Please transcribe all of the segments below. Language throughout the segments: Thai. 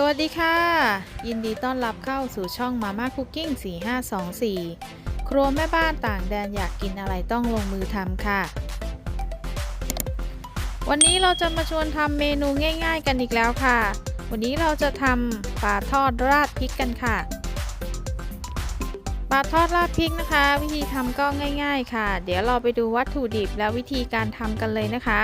สวัสดีค่ะ ยินดีต้อนรับเข้าสู่ช่องมาม่าคุกกิ้ง4524 ครัวแม่บ้านต่างแดนอยากกินอะไรต้องลงมือทำค่ะ วันนี้เราจะมาชวนทำเมนูง่ายๆกันอีกแล้วค่ะ วันนี้เราจะทำปลาทอดราดพริกกันค่ะปลาทอดราดพริกนะคะ วิธีทำก็ง่าย ๆ ค่ะ เดี๋ยวเราไปดูวัตถุดิบและวิธีการทำกันเลยนะคะ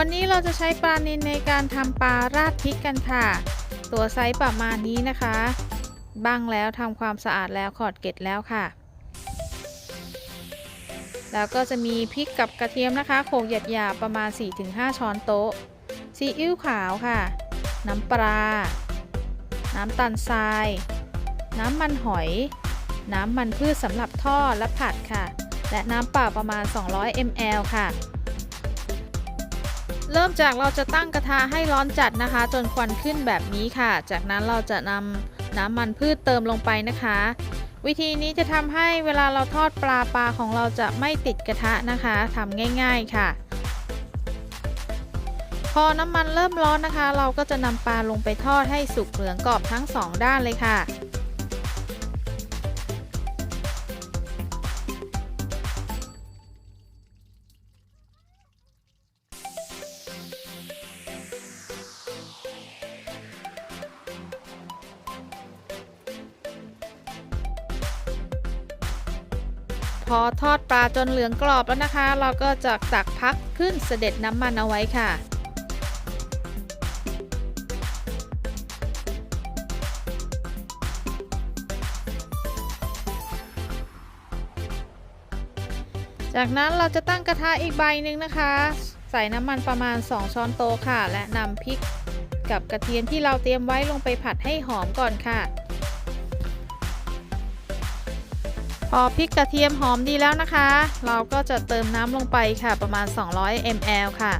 วันนี้เราจะใช้ปลานิลในการทำปลาราดพริกกันค่ะ ตัวไซส์ประมาณนี้นะคะบ้างแล้วทำความสะอาดแล้วขอดเกล็ดแล้วค่ะ แล้วก็จะมีพริกกับกระเทียมนะคะโขลกหยาบๆประมาณ 4-5 ช้อนโต๊ะ ซีอิ๊วขาวค่ะ น้ำปลา น้ำตาลทราย น้ำมันหอย น้ำมันพืชสำหรับทอดและผัดค่ะ และน้ำเปล่าประมาณ 200 ml ค่ะ เริ่มจากเราจะตั้งกระทะให้ร้อนจัดนะคะ จนควันขึ้นแบบนี้ค่ะ จากนั้นเราจะนำน้ำมันพืชเติมลงไปนะคะ วิธีนี้จะทำให้เวลาเราทอดปลาปลาของเราจะไม่ติดกระทะนะคะทำง่าย ๆค่ะ พอน้ำมันเริ่มร้อนนะคะ เราก็จะนำปลาลงไปทอดให้สุกเหลืองกรอบทั้งสองด้านเลยค่ะ พอทอดปลาจนเหลืองกรอบแล้วนะคะ เราก็จะตักพักขึ้นเสด็จน้ำมันเอาไว้ค่ะ จากนั้นเราจะตั้งกระทะอีกใบหนึ่งนะคะ ใส่น้ำมันประมาณ 2 ช้อนโต๊ะค่ะ และนำพริกกับกระเทียมที่เราเตรียมไว้ลงไปผัดให้หอมก่อนค่ะ พอพริกกระเทียมหอมดีแล้วนะคะ เราก็จะเติมน้ำลงไปค่ะประมาณ 200 ml ค่ะ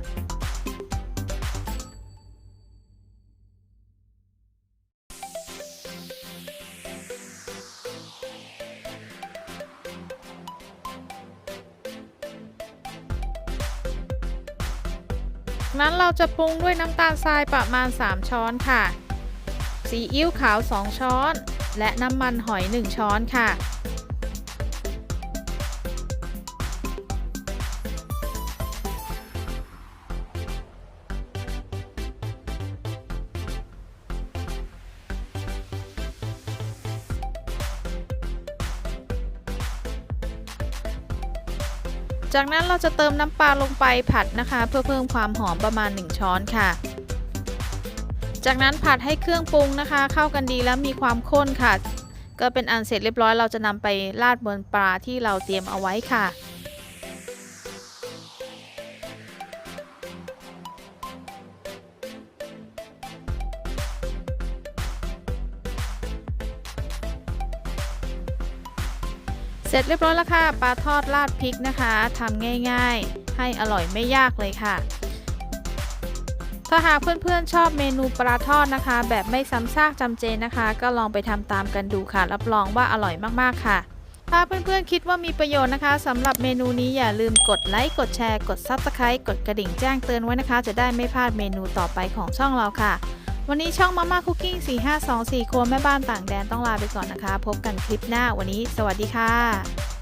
นั้นเราจะปรุงด้วยน้ำตาลทรายประมาณ 3 ช้อนค่ะ ซีอิ๊วขาว 2 ช้อน และน้ำมันหอย 1 ช้อนค่ะ จากนั้นเราจะเติมน้ำปลาลงไปผัดนะคะ เพื่อเพิ่มความหอมประมาณ 1 ช้อนค่ะ จากนั้นผัดให้เครื่องปรุงนะคะ เข้ากันดีแล้วมีความข้นค่ะ ก็เป็นอันเสร็จเรียบร้อยเราจะนำไปราดบนปลาที่เราเตรียมเอาไว้ค่ะ เสร็จเรียบร้อยแล้วค่ะปลาทอดราดพริกนะคะทำง่ายๆ ให้อร่อยไม่ยากเลยค่ะ ถ้าหากเพื่อนๆชอบเมนูปลาทอดนะคะ แบบไม่ซ้ำซากจำเจนะคะ ก็ลองไปทำตามกันดูค่ะ รับรองว่าอร่อยมากๆค่ะ ถ้าเพื่อนๆคิดว่ามีประโยชน์นะคะสำหรับเมนูนี้อย่าลืมกดไลค์กดแชร์กด Subscribe กดกระดิ่งแจ้งเตือนไว้นะคะ จะได้ไม่พลาดเมนูต่อไปของช่องเราค่ะ วันนี้ช่องมาม่าคุกกิ้ง4524 ครัวแม่บ้านต่างแดนต้องลาไปก่อนนะคะ พบกันคลิปหน้าวันนี้ สวัสดีค่ะ